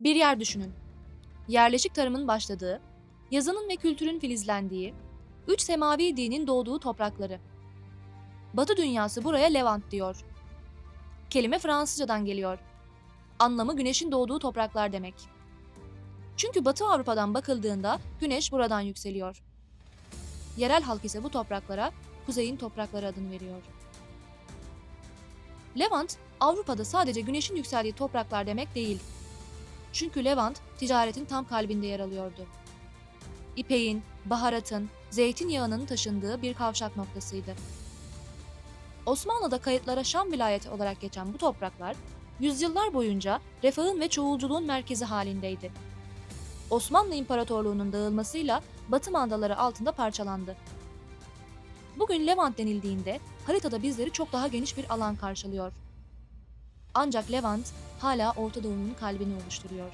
Bir yer düşünün. Yerleşik tarımın başladığı, yazının ve kültürün filizlendiği, üç semavi dinin doğduğu toprakları. Batı dünyası buraya Levant diyor. Kelime Fransızcadan geliyor. Anlamı güneşin doğduğu topraklar demek. Çünkü Batı Avrupa'dan bakıldığında güneş buradan yükseliyor. Yerel halk ise bu topraklara kuzeyin toprakları adını veriyor. Levant, Avrupa'da sadece güneşin yükseldiği topraklar demek değil. Çünkü Levant ticaretin tam kalbinde yer alıyordu. İpeğin, baharatın, zeytinyağının taşındığı bir kavşak noktasıydı. Osmanlı'da kayıtlara Şam vilayeti olarak geçen bu topraklar, yüzyıllar boyunca refahın ve çoğulculuğun merkezi halindeydi. Osmanlı İmparatorluğu'nun dağılmasıyla Batı mandaları altında parçalandı. Bugün Levant denildiğinde haritada bizleri çok daha geniş bir alan karşılıyor. Ancak Levant hala Orta Doğu'nun kalbini oluşturuyor.